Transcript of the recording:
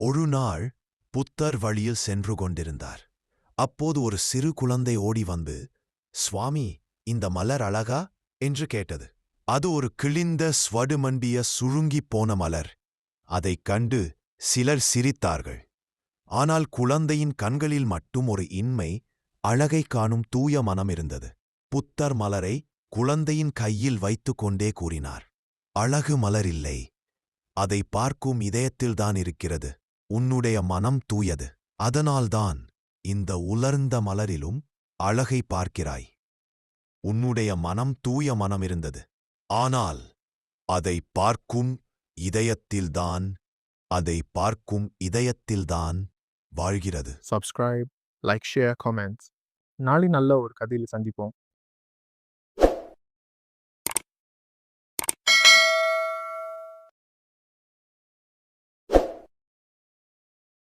ஒரு நாள் புத்தர் வழியில் சென்று கொண்டிருந்தார். அப்போது ஒரு சிறு குழந்தை ஓடி வந்து சுவாமி இந்த மலர் அழகா? என்று கேட்டது. அது ஒரு கிழிந்த ஸ்வடுமண்டிய சுருங்கிப் போன மலர். அதைக் கண்டு சிலர் சிரித்தார்கள். ஆனால் குழந்தையின் கண்களில் மட்டும் ஒரு இன்மை அழகைக் காணும் தூய மனம் இருந்தது. புத்தர் மலரை குழந்தையின் கையில் வைத்து கொண்டே கூறினார் அழகு மலர் இல்லை. அதை பார்க்கும் இதயத்தில்தான் இருக்கிறது. உன்னுடைய மனம் தூயது. அதனால்தான் இந்த உலர்ந்த மலரிலும் அழகை பார்க்கிறாய். உன்னுடைய மனம் தூய மனம் இருந்தது ஆனால் அதை பார்க்கும் இதயத்தில்தான் அதை பார்க்கும் இதயத்தில்தான் வாழ்கிறது. சப்ஸ்கிரைப் லைக் ஷேர் காமெண்ட்ஸ் நாளை நல்ல ஒரு கதையில் சந்திப்போம்.